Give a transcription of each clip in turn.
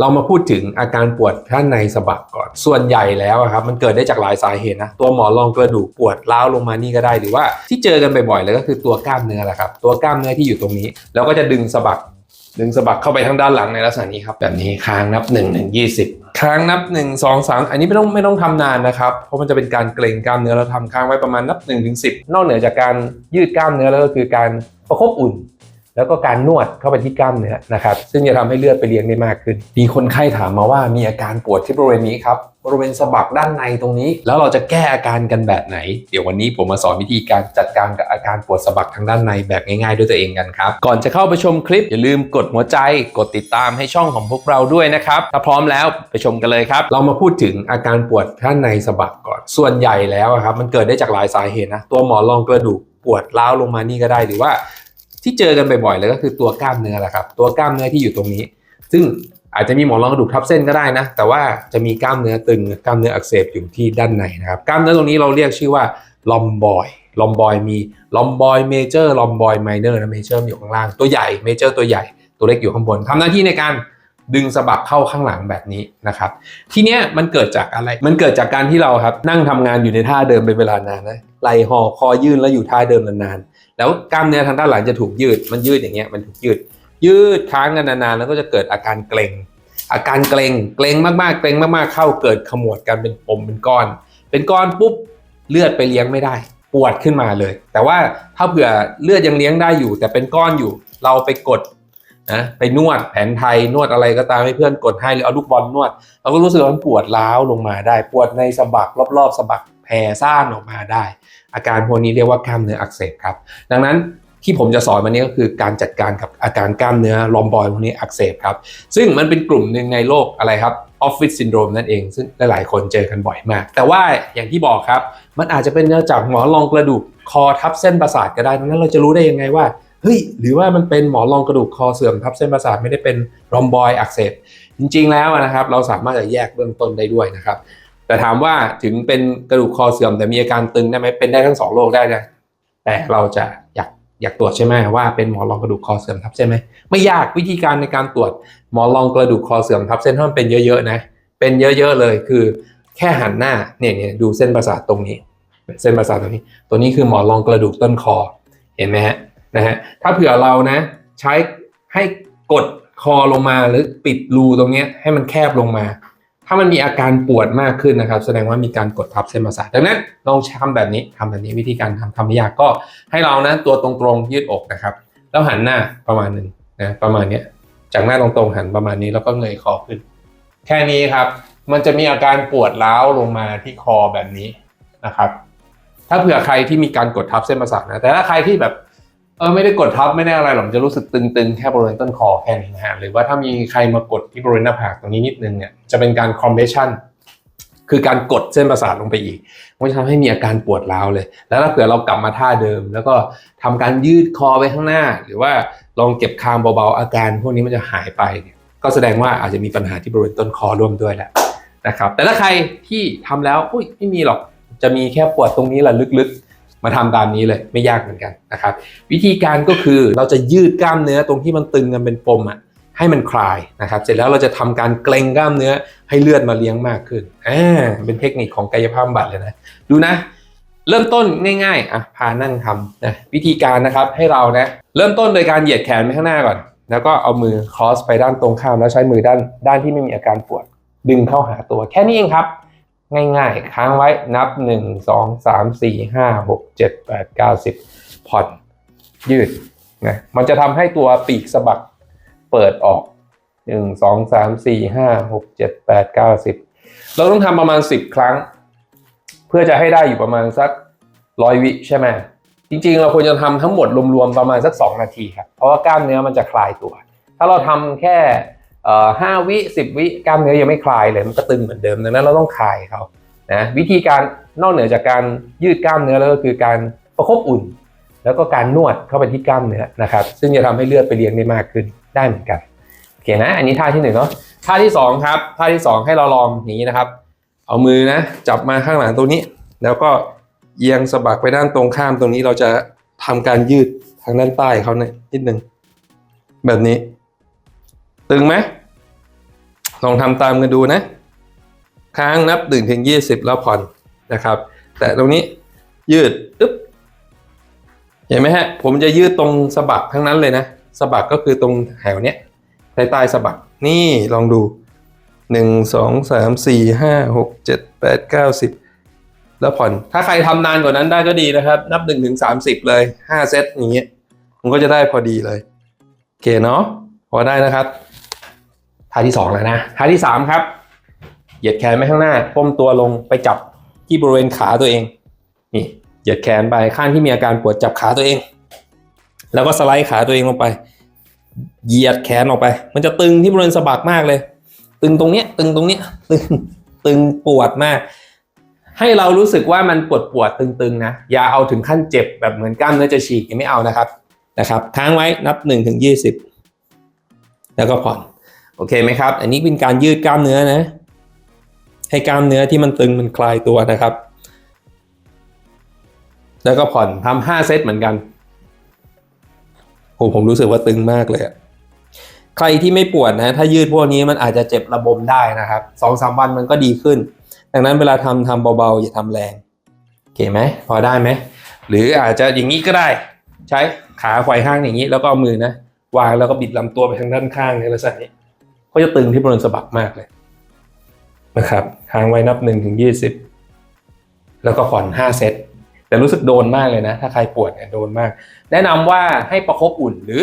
เรามาพูดถึงอาการปวดด้านในสะบักก่อน ส่วนใหญ่แล้วครับมันเกิดได้จากหลายสาเหตุนะ ตัวหมอนรองกระดูกปวดร้าวลงมานี่ก็ได้ หรือว่าที่เจอกันบ่อยๆเลยก็คือตัวกล้ามเนื้อแหละครับ ตัวกล้ามเนื้อที่อยู่ตรงนี้ แล้วก็จะดึงสะบัก ดึงสะบักเข้าไปทางด้านหลังในลักษณะนี้ครับ แบบนี้ค้างนับ1นึ่งถึงยีค้างนับ 1 2 3 อันนี้ไม่ต้องไม่ต้องทำนานนะครับ เพราะมันจะเป็นการเกร็งกล้ามเนื้อเราทำค้างไว้ประมาณนับ1นถึงสินอกเหนือจากการยืดกล้ามเนื้อแล้วก็คือการประคบอุ่น แล้วก็การนวดเข้าไปที่กล้ามเนื้อนะครับ ซึ่งจะทำให้เลือดไปเลี้ยงได้มากขึ้น มีคนไข้ถามมาว่ามีอาการปวดที่บริเวณนี้ครับบริเวณสะบักด้านในตรงนี้ แล้วเราจะแก้อาการกันแบบไหน เดี๋ยววันนี้ผมมาสอนวิธีการจัดการกับอาการปวดสะบักทางด้านในแบบง่ายๆด้วยตัวเองกันครับ ก่อนจะเข้าไปชมคลิปอย่าลืมกดหัวใจ กดติดตามให้ช่องของพวกเราด้วยนะครับ ถ้าพร้อมแล้วไปชมกันเลยครับ เรามาพูดถึงอาการปวดด้านในสะบักก่อน ส่วนใหญ่แล้วอะครับมันเกิดได้จากหลายสาเหตุนะ ตัวหมอนรองกระดูกปวดร้าวลงมานี่ก็ได้หรือว่า ที่เจอกันบ่อยๆเลยก็คือตัวกล้ามเนื้อแหละครับ ตัวกล้ามเนื้อที่อยู่ตรงนี้ ซึ่งอาจจะมีหมอนรองกระดูกทับเส้นก็ได้นะ แต่ว่าจะมีกล้ามเนื้อตึงกล้ามเนื้ออักเสบอยู่ที่ด้านในนะครับ กล้ามเนื้อตรงนี้เราเรียกชื่อว่าลอมบอยลอมบอยมีลอมบอยเมเจอร์ลอมบอยไมเนอร์นะเมเจอร์อยู่ข้างล่างตัวใหญ่เมเจอร์ตัวใหญ่ตัวเล็กอยู่ข้างบนทำหน้าที่ในการ ดึงสะบักเข้าข้างหลังแบบนี้นะครับทีเนี้ยมันเกิดจากอะไรมันเกิดจากการที่เราครับนั่งทำงานอยู่ในท่าเดิมเป็นเวลานานนะไหลห่อคอยื่นแล้วอยู่ท่าเดิมนานๆแล้วกล้ามเนื้อทางด้านหลังจะถูกยืดมันยืดอย่างเงี้ยมันถูกยืด ยืดค้างกันนานๆแล้วก็จะเกิดอาการเกร็งอาการเกร็งเกร็งมากๆเกร็งมากๆเข้าเกิดขมวดกันเป็นปมเป็นก้อน เป็นก้อนปุ๊บเลือดไปเลี้ยงไม่ได้ ปวดขึ้นมาเลย แต่ว่าถ้าเผื่อเลือดยังเลี้ยงได้อยู่ แต่เป็นก้อนอยู่ เราไปกด นะไปนวดแผนไทยนวดอะไรก็ตามให้เพื่อนกดให้หรือเอาลูกบอลนวดเราก็รู้สึกว่ามันปวดร้าวลงมาได้ ปวดในสะบักรอบๆสะบักแผ่ซ่านออกมาได้ อาการพวกนี้เรียกว่ากล้ามเนื้ออักเสบครับ ดังนั้นที่ผมจะสอนวันนี้ก็คือการจัดการกับอาการกล้ามเนื้อลอมบอยพวกนี้อักเสบครับ ซึ่งมันเป็นกลุ่มหนึ่งในโรคอะไรครับออฟฟิศซินโดรมนั่นเอง ซึ่งหลายๆคนเจอกันบ่อยมาก แต่ว่าอย่างที่บอกครับ มันอาจจะเป็นเนื่องจากหมอนรองกระดูกคอทับเส้นประสาทก็ได้ดังนั้นเราจะรู้ได้ยังไงว่า เฮ้ยหรือว่ามันเป็นหมอนรองกระดูกคอเสื่อมทับเส้นประสาทไม่ได้เป็นรอมบอยอักเสบจริง ๆ แล้วนะครับ เราสามารถจะแยกเบื้องต้นได้ด้วยนะครับ แต่ถามว่าถึงเป็นกระดูกคอเสื่อมแต่มีอาการตึงได้ไหมเป็นได้ทั้งสองโรคได้นะแต่เราจะอยากอยากตรวจใช่ไหมว่าเป็นหมอนรองกระดูกคอเสื่อมทับเส้นไหมไม่ยากวิธีการในการตรวจหมอนรองกระดูกคอเสื่อมทับเส้นถ้ามันเป็นเยอะๆนะเป็นเยอะๆเลยคือ แค่หันหน้าเนี่ยเนี่ยดูเส้นประสาทตรงนี้ เส้นประสาทตรงนี้ ตัวนี้คือหมอนรองกระดูกต้นคอเห็นไหมฮะ นะฮะถ้าเผื่อเรานะใช้ให้กดคอลงมาหรือปิดรูตรงนี้ให้มันแคบลงมา ถ้ามันมีอาการปวดมากขึ้นนะครับ แสดงว่ามีการกดทับเส้นประสาทดังนั้นลองทำแบบนี้ทำแบบนี้วิธีการทำทำไม่ยากก็ให้เรานะตัวตรงๆยืดอกนะครับ แล้วหันหน้าประมาณหนึ่งนะประมาณนี้จากหน้าตรงๆหันประมาณนี้แล้วก็เงยคอขึ้น แค่นี้ครับ มันจะมีอาการปวดร้าวลงมาที่คอแบบนี้นะครับ ถ้าเผื่อใครที่มีการกดทับเส้นประสาทนะแต่ถ้าใครที่แบบ เออไม่ได้กดทับไม่ได้อะไรหรอกจะรู้สึกตึงๆ แค่บริเวณต้นคอแค่นี้นะฮะหรือว่าถ้ามีใครมากดที่บริเวณหน้าผากตรงนี้นิดนึงเนี่ยจะเป็นการ compression คือการกดเส้นประสาทลงไปอีกมันจะทำให้มีอาการปวดร้าวเลย แล้วถ้าเผื่อเรากลับมาท่าเดิม แล้วก็ทำการยืดคอไปข้างหน้า หรือว่าลองเก็บคางเบาๆอาการพวกนี้มันจะหายไปเนี่ยก็แสดงว่าอาจจะมีปัญหาที่บริเวณต้นคอร่วมด้วยแหละนะครับแต่ถ้าใครที่ทำแล้วอุ้ยไม่มีหรอกจะมีแค่ปวดตรงนี้แหละลึกๆ มาทำตามนี้เลยไม่ยากเหมือนกันนะครับ วิธีการก็คือเราจะยืดกล้ามเนื้อตรงที่มันตึงกันเป็นปมอะให้มันคลายนะครับ เสร็จแล้วเราจะทำการเกรงกล้ามเนื้อให้เลือดมาเลี้ยงมากขึ้นอ่าเป็นเทคนิคของกายภาพบำบัดเลยนะ ดูนะ เริ่มต้นง่ายๆอะพานั่งทำนะวิธีการนะครับให้เรานะเริ่มต้นโดยการเหยียดแขนไปข้างหน้าก่อน แล้วก็เอามือครอสไปด้านตรงข้ามแล้วใช้มือด้านด้านที่ไม่มีอาการปวด ดึงเข้าหาตัวแค่นี้เองครับ ง่ายๆ ค้างไว้นับ 1 2 3 4 5 6 7 8 9 10 ผ่อน ยืดนะมันจะทำให้ตัวปีกสะบักเปิดออก 1 2 3 4 5 6 7 8 9 10 เราต้องทำประมาณ 10 ครั้ง เพื่อจะให้ได้อยู่ประมาณสักร้อยวิใช่ไหมจริงๆ เราควรจะทำทั้งหมดรวมๆ ประมาณสัก 2 นาทีครับ เพราะว่ากล้ามเนื้อมันจะคลายตัว ถ้าเราทำแค่ ห้าวิสิบวิกล้ามเนื้อยังไม่คลายเลยมันก็ตึงเหมือนเดิมดังนั้นเราต้องคลายเขานะวิธีการนอกเหนือจากการยืดกล้ามเนื้อแล้วก็คือการประคบอุ่น แล้วก็การนวดเข้าไปที่กล้ามเนื้อนะครับ ซึ่งจะทำให้เลือดไปเลี้ยงได้มากขึ้นได้เหมือนกันโอเคนะอันนี้ท่าที่หนึ่งเนาะท่าที่สองครับท่าที่สองให้เราลองอย่างนี้นะครับ เอามือนะจับมาข้างหลังตรงนี้ แล้วก็เอียงสะบักไปด้านตรงข้ามตรงนี้เราจะทำการยืดทางด้านใต้เขาเนี่ยนิดนึงแบบนี้ ตึงไหม ลองทำตามกันดูนะ ค้างนับหนึ่งถึงยี่สิบแล้วผ่อนนะครับ แต่ตรงนี้ยืดอึ๊บเห็นไหมฮะ ผมจะยืดตรงสะบักทั้งนั้นเลยนะสะบักก็คือตรงแถวเนี้ยใต้ใต้สะบักนี่ลองดูหนึ่งสองสามสี่ห้าหกเจ็ดแปดเก้าสิบแล้วผ่อน ถ้าใครทำนานกว่านั้นได้ก็ดีนะครับ นับหนึ่งถึงสามสิบเลยห้าเซตอย่างเงี้ยมันก็จะได้พอดีเลย โอเคเนาะพอได้นะครับ ท่าที่สองแล้วนะท่าที่สามครับ เหยียดแขนไปข้างหน้าก้มตัวลงไปจับที่บริเวณขาตัวเอง นี่ เหยียดแขนไปข้างที่มีอาการปวดจับขาตัวเอง แล้วก็สไลด์ขาตัวเองลงไป เหยียดแขนออกไป มันจะตึงที่บริเวณสะบักมากเลย ตึงตรงเนี้ย ตึงตรงเนี้ย ตึง ตึงปวดมาก ให้เรารู้สึกว่ามันปวดปวดตึงๆนะ อย่าเอาถึงขั้นเจ็บแบบเหมือนกล้ามเนื้อจะฉีกยังไม่เอานะครับ นะครับ ค้างไว้นับ1นถึงยีแล้วก็ผ่อน โอเคไหมครับ อันนี้เป็นการยืดกล้ามเนื้อนะ ให้กล้ามเนื้อที่มันตึงมันคลายตัวนะครับ แล้วก็ผ่อนทำห้าเซตเหมือนกันโอ้ผมรู้สึกว่าตึงมากเลยใครที่ไม่ปวดนะ ถ้ายืดพวกนี้มันอาจจะเจ็บระบมได้นะครับสองสามวันมันก็ดีขึ้น ดังนั้นเวลาทำทำเบาๆอย่าทำแรงโอเคไหมพอได้ไหมหรืออาจจะอย่างนี้ก็ได้ ใช้ขาไขว่ห้างอย่างนี้ แล้วก็เอามือนะวางแล้วก็บิดลำตัวไปทางด้านข้างในลักษณะนี้ ก็จะตึงที่บริเวณสะบักมากเลยนะครับค้างไว้นับ1นถึงยี่สิบแล้วก็ผ่อน5เซตแต่รู้สึกโดนมากเลยนะ ถ้าใครปวดเนี่ยโดนมาก แนะนำว่าให้ประคบอุ่นหรือ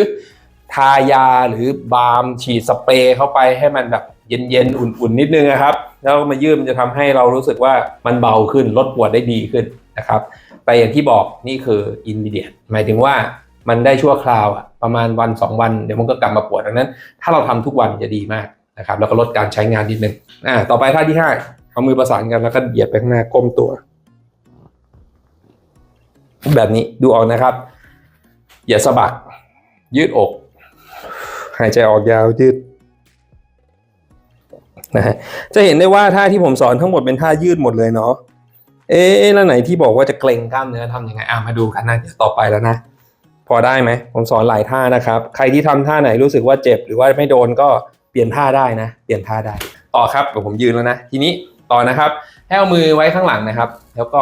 ทายาหรือบาล์มฉีดสเปรย์เข้าไปให้มันแบบเย็นๆ อุ่นๆ นิดนึงนะครับ แล้วมายืมจะทำให้เรารู้สึกว่ามันเบาขึ้นลดปวดได้ดีขึ้นนะครับ แต่อย่างที่บอกนี่คืออิน e เดียหมายถึงว่ามันได้ชั่วคราวอะ ประมาณวัน 2 วันเดี๋ยวมันก็กลับมาปวดดังนั้น ถ้าเราทำทุกวันจะดีมากนะครับแล้วก็ลดการใช้งานนิดนึงอ่าต่อไปท่าที่ห้าเอามือประสานกันแล้วก็เหยียดไปข้างหน้าก้มตัว แบบนี้ดูออกนะครับ อย่าสะบัก ยืดอก หายใจออกยาวยืดนะฮะจะเห็นได้ว่าท่าที่ผมสอนทั้งหมดเป็นท่ายืดหมดเลยเนาะเอ๊ะแล้วไหนที่บอกว่าจะเกร็งกล้ามเนื้อทำยังไงอะมาดูกันนะเดี๋ยวต่อไปแล้วนะ พอได้ไหมผมสอนหลายท่านะครับ ใครที่ทำท่าไหนรู้สึกว่าเจ็บหรือว่าไม่โดนก็เปลี่ยนท่าได้นะ เปลี่ยนท่าได้ ต่อครับเดี๋ยวผมยืนแล้วนะ ทีนี้ต่อนะครับให้เอามือไว้ข้างหลังนะครับ แล้วก็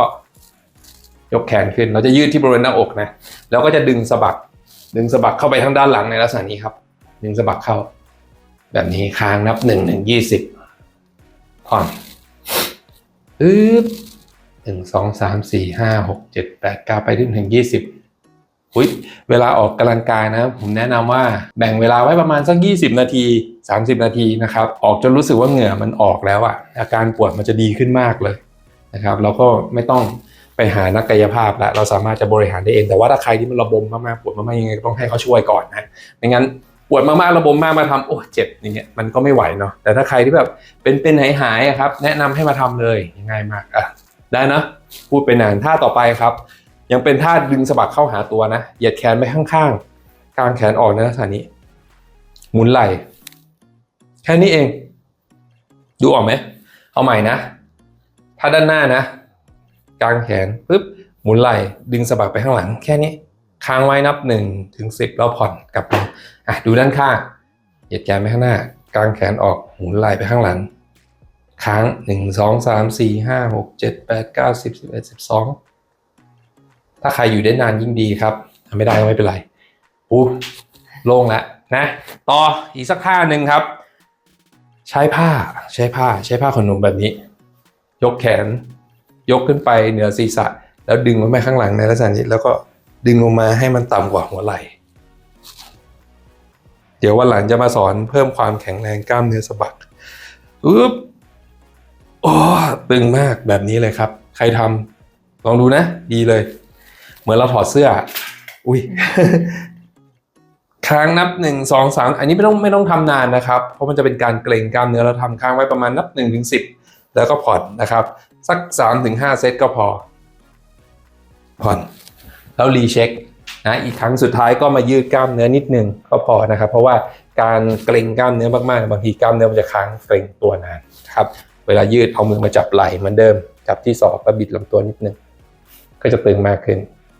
ยกแขนขึ้น เราจะยืดที่บริเวณหน้าอกนะ แล้วก็จะดึงสะบัก ดึงสะบักเข้าไปทางด้านหลังในลักษณะนี้ครับ ดึงสะบักเข้า แบบนี้ค้างนับหนึ่งถึงยี่สิบผ่อนอึ๊บหนึ่งสองสามสี่ห้าหกเจ็ดแปดเก้าไปถึงถึงยี่สิบ อุ้ยเวลาออกกำลังกายนะผมแนะนำว่าแบ่งเวลาไว้ประมาณสักยี่สิบนาที 30 นาทีนะครับออกจนรู้สึกว่าเหงื่อมันออกแล้วอะอาการปวดมันจะดีขึ้นมากเลยนะครับแล้วก็ไม่ต้องไปหานักกายภาพล้วเราสามารถจะบริหารได้เอง แต่ว่าถ้าใครที่มันระบมมากๆปวดมากๆยังไงก็ต้องให้เขาช่วยก่อนนะไม่งั้นปวดมากๆระบมมากมาทำโอ้เจ็บอย่างเงี้ยมันก็ไม่ไหวเนาะแต่ถ้าใครที่แบบเป็นเป็นหายหายๆครับแนะนำให้มาทำเลยง่ายมากอะได้นะพูดไปนานท่าต่อไปครับ ยังเป็นท่าดึงสะบักเข้าหาตัวนะ เหยียดแขนไปข้างๆกางแขนออกในลักษณะนี้ หมุนไหล่แค่นี้เอง ดูออกไหม เอาใหม่นะท่าด้านหน้านะกางแขนปุ๊บ หมุนไหล่ดึงสะบักไปข้างหลัง แค่นี้ ค้างไว้นับ1นถึงสิแล้วผ่อนกลับมาอะดูด้านข้างเหยียดแขนไปข้างหน้ากางแขนออก หมุนไหล่ไปข้างหลัง ค้าง1 2 3 4 5 6 7 8 9 10 11 12 ถ้าใครอยู่ได้นานยิ่งดีครับทำไม่ได้ก็ไม่เป็นไรอู้โล่งแล้วนะต่ออีกสักท่าหนึ่งครับ ใช้ผ้าใช้ผ้าใช้ผ้าขนหนูแบบนี้ ยกแขน ยกขึ้นไปเหนือศีรษะ แล้วดึงลงไปข้างหลังในลักษณะนี้แล้วก็ดึงลงมาให้มันต่ำกว่าหัวไหล่เดี๋ยววันหลังจะมาสอนเพิ่มความแข็งแรงกล้ามเนื้อสะบักอึ๊บโอ้ตึงมากแบบนี้เลยครับ ใครทำลองดูนะ ดีเลย เหมือนเราถอดเสื้อ อุ้ยค้างนับหนึ่งสองสามอันนี้ไม่ต้องไม่ต้องทำนานนะครับ เพราะมันจะเป็นการเกร็งกล้ามเนื้อเราทำค้างไว้ประมาณนับหนึ่งถึงสิบแล้วก็ผ่อนนะครับ สักสามถึงห้าเซตก็พอ ผ่อน แล้วรีเช็คนะอีกครั้งสุดท้ายก็มายืดกล้ามเนื้อนิดนึงก็พอนะครับ เพราะว่าการเกร็งกล้ามเนื้อมากๆ บางทีกล้ามเนื้อมันจะค้างเกร็งตัวนานครับ เวลายืดเอามือมาจับไหล่เหมือนเดิม จับที่ศอกแล้วบิดลำตัวนิดนึง ก็จะตึงมากขึ้น